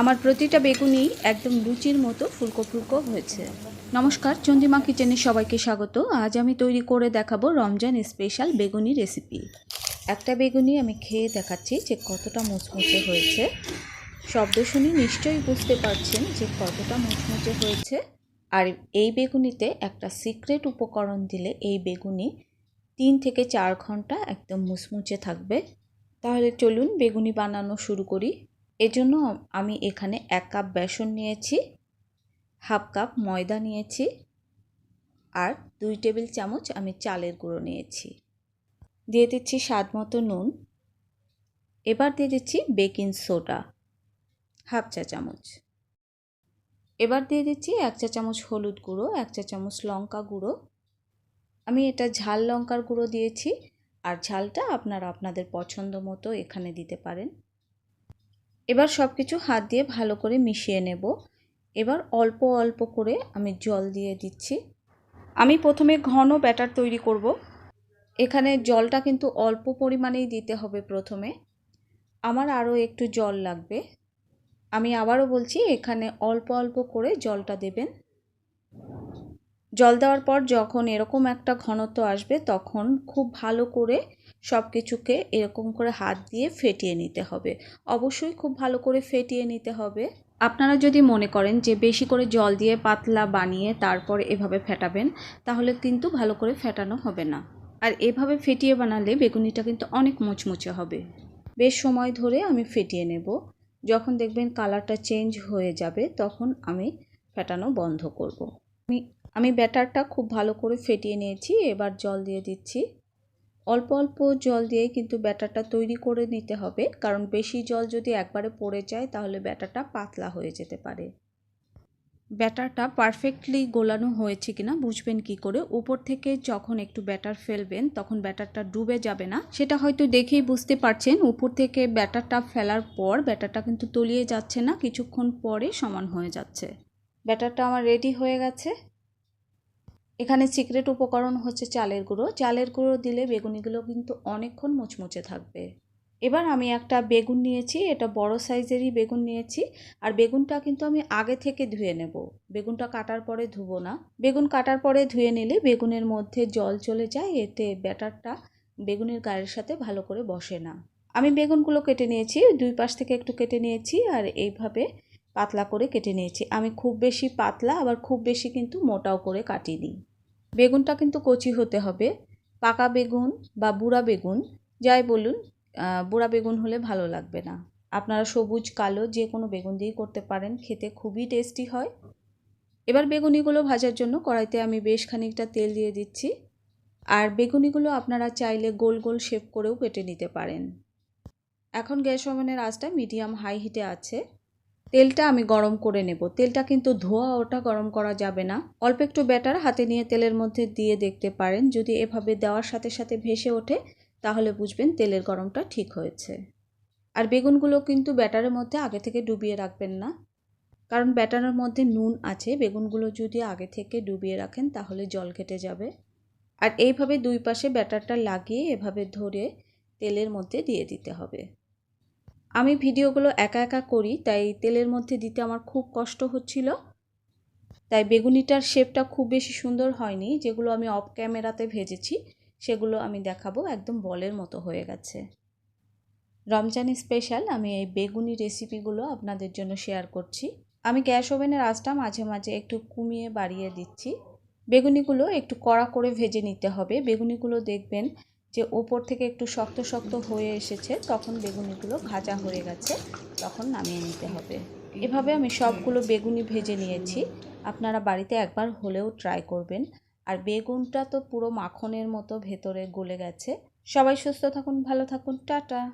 আমার প্রতিটা বেগুনি একদম লুচির মতো ফুলকো ফুলকো হয়েছে। নমস্কার চন্দ্রিমা কিচেনে সবাইকে স্বাগত। আজ আমি তৈরি করে দেখাবো রমজান স্পেশাল বেগুনি রেসিপি একটা বেগুনি আমি খেয়ে দেখাচ্ছি যে কতটা মুচমুচে হয়েছে। শব্দ শুনে নিশ্চয়ই বুঝতে পারছেন যে কতটা মুচমুচে হয়েছে। আর এই বেগুনিতে একটা সিক্রেট উপকরণ দিলে এই বেগুনি তিন থেকে চার ঘণ্টা একদম মুচমুচে থাকবে। তাহলে চলুন বেগুনি বানানো শুরু করি। এজন্য আমি এখানে এক কাপ বেসন নিয়েছি, হাফ কাপ ময়দা নিয়েছি আর দুই টেবিল চামচ আমি চালের গুঁড়ো নিয়েছি। দিয়ে দিচ্ছি স্বাদ মতো নুন। এবার দিয়ে দিচ্ছি বেকিং সোডা, হাফ চা চামচ। এবার দিয়ে দিচ্ছি এক চা চামচ হলুদ গুঁড়ো, এক চা চামচ লঙ্কা গুঁড়ো। আমি এটা ঝাল লঙ্কার গুঁড়ো দিয়েছি আর ঝালটা আপনারা আপনাদের পছন্দ মতো এখানে দিতে পারেন। এবার সব কিছু হাত দিয়ে ভালো করে মিশিয়ে নেব। এবার অল্প অল্প করে আমি জল দিয়ে দিচ্ছি। আমি প্রথমে ঘন ব্যাটার তৈরি করব। এখানে জলটা কিন্তু অল্প পরিমাণেই দিতে হবে প্রথমে। আমার আরও একটু জল লাগবে। আমি আবারও বলছি, এখানে অল্প অল্প করে জলটা দেবেন। জল দেওয়ার পর যখন এরকম একটা ঘনত্ব আসবে, তখন খুব ভালো করে সব কিছুকে এরকম করে হাত দিয়ে ফেটিয়ে নিতে হবে। অবশ্যই খুব ভালো করে ফেটিয়ে নিতে হবে। আপনারা যদি মনে করেন যে বেশি করে জল দিয়ে পাতলা বানিয়ে তারপর এভাবে ফেটাবেন, তাহলে কিন্তু ভালো করে ফেটানো হবে না। আর এভাবে ফেটিয়ে বানালে বেগুনিটা কিন্তু অনেক মুচমুচে হবে। বেশ সময় ধরে আমি ফেটিয়ে নেব। যখন দেখবেন কালারটা চেঞ্জ হয়ে যাবে, তখন আমি ফেটানো বন্ধ করব। আমি আমি ব্যাটারটা খুব ভালো করে ফেটিয়ে নিয়েছি, এবার জল দিয়ে দিচ্ছি। অল্প অল্প জল দিয়ে কিন্তু ব্যাটারটা তৈরি করে নিতে হবে, কারণ বেশি জল যদি একবারে পড়ে যায় তাহলে ব্যাটারটা পাতলা হয়ে যেতে পারে। ব্যাটারটা পারফেক্টলি গোলানো হয়েছে কিনা বুঝবেন কি করে? উপর থেকে যখন একটু ব্যাটার ফেলবেন, তখন ব্যাটারটা ডুবে যাবে না। সেটা হয়তো দেখেই বুঝতে পারছেন, উপর থেকে ব্যাটারটা ফেলার পর ব্যাটারটা কিন্তু তলিয়ে যাচ্ছে না, কিছুক্ষণ পরে সমান হয়ে যাচ্ছে। ব্যাটারটা আমার রেডি হয়ে গেছে। এখানে সিক্রেট উপকরণ হচ্ছে চালের গুঁড়ো। চালের গুঁড়ো দিলে বেগুনিগুলো কিন্তু অনেকক্ষণ মুচমুচে থাকবে। এবার আমি একটা বেগুন নিয়েছি, এটা বড় সাইজেরই বেগুন নিয়েছি, আর বেগুনটা কিন্তু আমি আগে থেকে ধুয়ে নেব। বেগুনটা কাটার পরে ধুবো না। বেগুন কাটার পরে ধুয়ে নিলে বেগুনের মধ্যে জল চলে যায়, এতে ব্যাটারটা বেগুনের গায়ের সাথে ভালো করে বসে না। আমি বেগুনগুলো কেটে নিয়েছি, দুই পাশ থেকে একটু কেটে নিয়েছি, আর এইভাবে পাতলা করে কেটে নিয়েছি। আমি খুব বেশি পাতলা, আবার খুব বেশি কিন্তু মোটাও করে কাটিনি। বেগুনটা কিন্তু কচি হতে হবে। পাকা বেগুন বা বুড়া বেগুন, যাই বলুন বুড়া বেগুন হলে ভালো লাগবে না। আপনারা সবুজ, কালো যে কোনো বেগুন দিয়েই করতে পারেন, খেতে খুবই টেস্টি হয়। এবার বেগুনিগুলো ভাজার জন্য কড়াইতে আমি বেশ খানিকটা তেল দিয়ে দিচ্ছি। আর বেগুনিগুলো আপনারা চাইলে গোল গোল শেপ করেও কেটে নিতে পারেন। এখন গ্যাস ওভেনের আঁচটা মিডিয়াম হাই হিটে আছে। তেলটা আমি গরম করে নেব। তেলটা কিন্তু ধোয়া, ওটা গরম করা যাবে না। অল্প একটু ব্যাটার হাতে নিয়ে তেলের মধ্যে দিয়ে দেখতে পারেন। যদি এভাবে দেওয়ার সাথে সাথে ভেসে ওঠে, তাহলে বুঝবেন তেলের গরমটা ঠিক হয়েছে। আর বেগুনগুলো কিন্তু ব্যাটারের মধ্যে আগে থেকে ডুবিয়ে রাখবেন না। কারণ ব্যাটারের মধ্যে নুন আছে। বেগুনগুলো যদি আগে থেকে ডুবিয়ে রাখেন, তাহলে জল কেটে যাবে। আর এইভাবে দুই পাশে ব্যাটারটা লাগিয়ে এভাবে ধরে তেলের মধ্যে দিয়ে দিতে হবে। আমি ভিডিওগুলো একা একা করি, তাই তেলের মধ্যে দিতে আমার খুব কষ্ট হচ্ছিল। তাই বেগুনিটার শেপটা খুব বেশি সুন্দর হয়নি, যেগুলো আমি অফ ক্যামেরাতে ভেজেছি, সেগুলো আমি দেখাবো, একদম বলের মতো হয়ে গেছে। রমজান স্পেশাল আমি এই বেগুনি রেসিপিগুলো আপনাদের জন্য শেয়ার করছি। আমি গ্যাস ওভেনের আঁচটা মাঝে মাঝে একটু কমিয়ে বাড়িয়ে দিচ্ছি। বেগুনিগুলো একটু কড়া করে ভেজে নিতে হবে। বেগুনিগুলো দেখবেন যে ওপর থেকে একটু শক্ত শক্ত হয়ে এসেছে, তখন বেগুনিগুলো ভাজা হয়ে গেছে, তখন নামিয়ে নিতে হবে। এভাবে আমি সবগুলো বেগুনি ভেজে নিয়েছি। আপনারা বাড়িতে একবার হলেও ট্রাই করবেন। আর বেগুনটা তো পুরো মাখনের মতো ভেতরে গলে গেছে। সবাই সুস্থ থাকুন, ভালো থাকুন, টাটা।